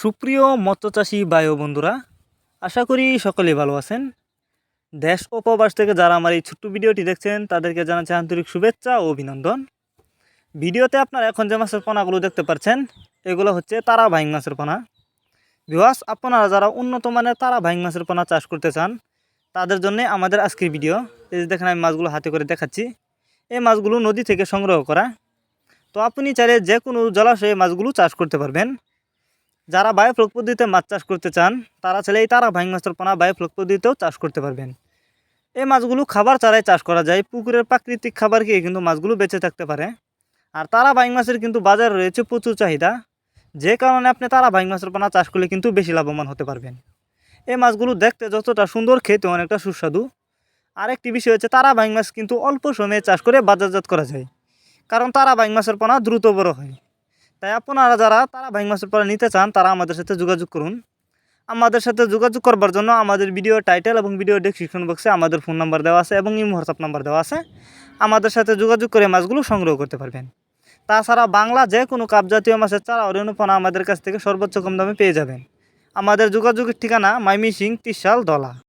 সুপ্রিয় মৎস্যচাষী বায়ু বন্ধুরা, আশা করি সকলেই ভালো আছেন। দেশ উপবাস থেকে যারা আমার এই ছোট্ট ভিডিওটি দেখছেন, তাদেরকে জানাচ্ছি আন্তরিক শুভেচ্ছা ও অভিনন্দন। ভিডিওতে আপনারা এখন যে মাছের পোনাগুলো দেখতে পাচ্ছেন, এগুলো হচ্ছে তারা ভাইং মাছের পোনা। বিহাস আপনারা যারা উন্নত মানের তারা ভাইং মাছের পোনা চাষ করতে চান, তাদের জন্য আমাদের আজকের ভিডিও। এই যে দেখেন, আমি মাছগুলো হাতে করে দেখাচ্ছি। এই মাছগুলো নদী থেকে সংগ্রহ করা। তো আপনি চাইলে যে কোনো জলাশয়ে মাছগুলো চাষ করতে পারবেন। যারা বায়োফ্লক পদ্ধতিতে মাছ চাষ করতে চান, তারা চাইলে এই তারা ভাইং মাছের পোনা বায়োফ্লক পদ্ধতিতেও চাষ করতে পারবেন। এই মাছগুলো খাবার চারাই চাষ করা যায়, পুকুরের প্রাকৃতিক খাবার খেয়ে কিন্তু মাছগুলো বেঁচে থাকতে পারে। আর তারা বাইং মাছের কিন্তু বাজার রয়েছে প্রচুর চাহিদা, যে কারণে আপনি তারা বাইং মাছের পোনা চাষ করলে কিন্তু বেশি লাভবান হতে পারবেন। এই মাছগুলো দেখতে যতটা সুন্দর, খেতে অনেকটা সুস্বাদু। আরেকটি বিষয় হচ্ছে তারা বাইং মাছ কিন্তু অল্প সময়ে চাষ করে বাজারজাত করা যায়, কারণ তারা বাইং মাছের পোনা দ্রুত বড় হয়। তাই আপনারা যারা তারা বাইং মাছের পোনা নিতে চান, তারা আমাদের সাথে যোগাযোগ করুন। আমাদের সাথে যোগাযোগ করবার জন্য আমাদের ভিডিও টাইটেল এবং ভিডিও ডেসক্রিপশন বক্সে আমাদের ফোন নাম্বার দেওয়া আছে এবং ইমো হোয়াটসঅ্যাপ নাম্বার দেওয়া আছে। আমাদের সাথে যোগাযোগ করে মাছগুলো সংগ্রহ করতে পারবেন। তাছাড়া বাংলা যে কোনো কাপ জাতীয় মাছের চারা অরণ্যপনা আমাদের কাছ থেকে সর্বোচ্চ কম দামে পেয়ে যাবেন। আমাদের যোগাযোগের ঠিকানা মাইমিসিং ত্রিশাল দলা।